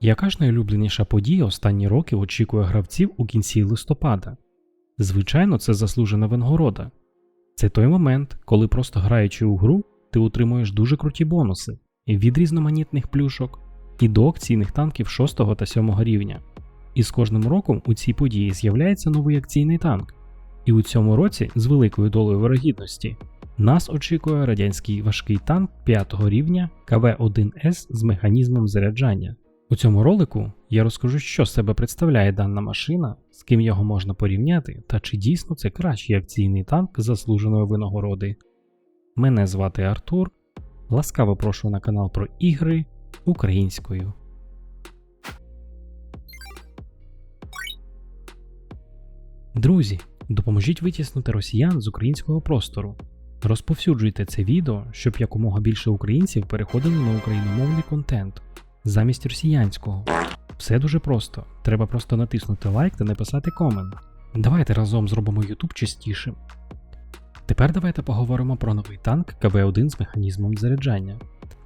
Яка ж найулюбленіша подія останні роки очікує гравців у кінці листопада? Звичайно, це заслужена винагорода. Це той момент, коли просто граючи у гру, ти отримуєш дуже круті бонуси від різноманітних плюшок і до акційних танків 6 та 7 рівня. І з кожним роком у цій події з'являється новий акційний танк. І у цьому році, з великою долею вирогідності, нас очікує радянський важкий танк 5 рівня КВ-1С з механізмом заряджання. У цьому ролику я розкажу, що з себе представляє дана машина, з ким його можна порівняти, та чи дійсно це кращий акційний танк заслуженої винагороди. Мене звати Артур. Ласкаво прошу на канал про ігри українською. Друзі, допоможіть витіснити росіян з українського простору. Розповсюджуйте це відео, щоб якомога більше українців переходили на україномовний контент замість росіянського. Все дуже просто. Треба просто натиснути лайк та написати комент. Давайте разом зробимо YouTube частішим. Тепер давайте поговоримо про новий танк КВ-1 з механізмом заряджання.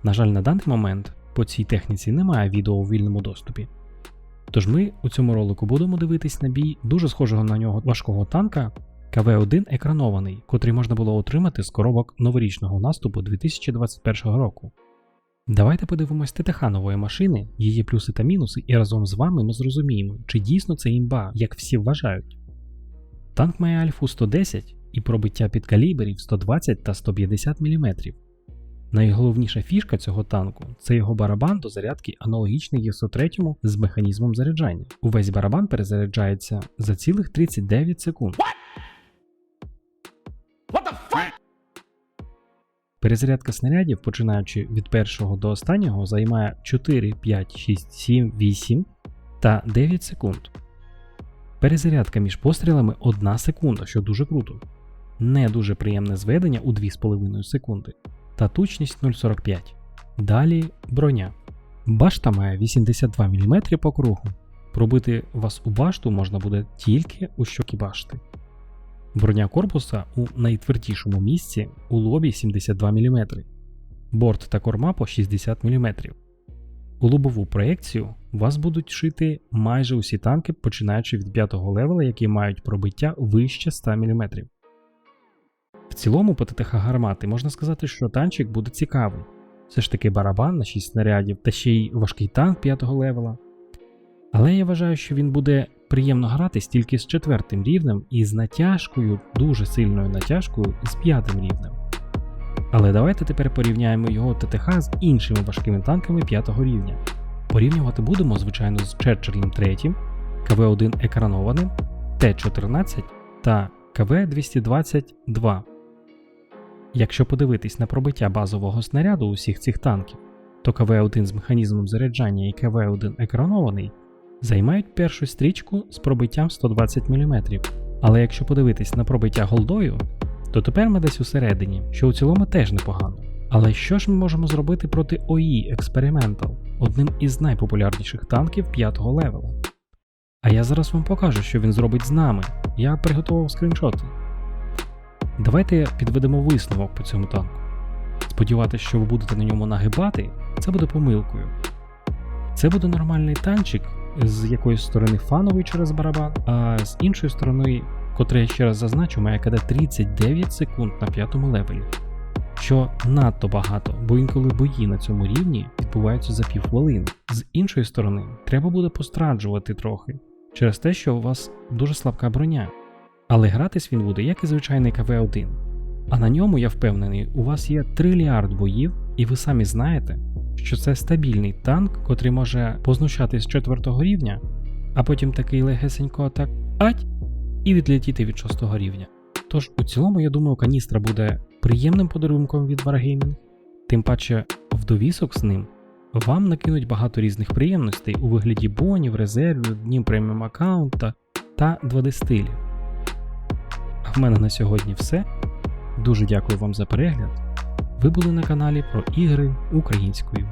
На жаль, на даний момент по цій техніці немає відео у вільному доступі. Тож ми у цьому ролику будемо дивитись на бій дуже схожого на нього важкого танка КВ-1 екранований, котрий можна було отримати з коробок новорічного наступу 2021 року. Давайте подивимось ТТХ нової машини, її плюси та мінуси, і разом з вами ми зрозуміємо, чи дійсно це імба, як всі вважають. Танк має альфу 110 і пробиття під калібрів 120 та 150 мм. Найголовніша фішка цього танку це його барабан до зарядки аналогічний ЄСО-3 з механізмом заряджання. Увесь барабан перезаряджається за цілих 39 секунд. Перезарядка снарядів, починаючи від першого до останнього, займає 4, 5, 6, 7, 8 та 9 секунд. Перезарядка між пострілами 1 секунда, що дуже круто. Не дуже приємне зведення у 2,5 секунди та точність 0,45. Далі броня. Башта має 82 мм по кругу. Пробити вас у башту можна буде тільки у щоки башти. Броня корпуса у найтвердішому місці у лобі 72 мм, борт та корма по 60 мм. У лобову проекцію вас будуть шити майже усі танки, починаючи від 5-го левела, які мають пробиття вище 100 мм. В цілому по ТТХ гармати можна сказати, що танчик буде цікавий. Все ж таки барабан на 6 снарядів та ще й важкий танк 5-го левела. Але я вважаю, що він буде приємно грати тільки з четвертим рівнем і з натяжкою, дуже сильною натяжкою з п'ятим рівнем. Але давайте тепер порівняємо його ТТХ з іншими важкими танками 5 рівня. Порівнювати будемо, звичайно, з Черчиллем 3, КВ-1 екранованим, Т-14 та КВ-222. Якщо подивитись на пробиття базового снаряду усіх цих танків, то КВ-1 з механізмом заряджання і КВ-1 екранований займають першу стрічку з пробиттям 120 мм. Але якщо подивитись на пробиття голдою, то тепер ми десь усередині, що у цілому теж непогано. Але що ж ми можемо зробити проти OE Experimental, одним із найпопулярніших танків 5-го левела? А я зараз вам покажу, що він зробить з нами. Я приготував скріншоти. Давайте підведемо висновок по цьому танку. Сподіватися, що ви будете на ньому нагибати, це буде помилкою. Це буде нормальний танчик, з якоїсь сторони фановий через барабан, а з іншої сторони, котре я ще раз зазначу, має КД 39 секунд на п'ятому левелі. Що надто багато, бо інколи бої на цьому рівні відбуваються за півхвилини. З іншої сторони, треба буде постраджувати трохи, через те, що у вас дуже слабка броня. Але гратись він буде, як і звичайний КВ-1. А на ньому, я впевнений, у вас є трильярд боїв, і ви самі знаєте, що це стабільний танк, котрий може познущатись з 4 рівня, а потім такий легесенько так ать і відлетіти від 6 рівня. Тож у цілому, я думаю, каністра буде приємним подарунком від Wargaming, тим паче в довісок з ним вам накинуть багато різних приємностей у вигляді бонів, резервів, днів преміум аккаунта та 2D стилів. А в мене на сьогодні все. Дуже дякую вам за перегляд. Ви були на каналі про ігри українською.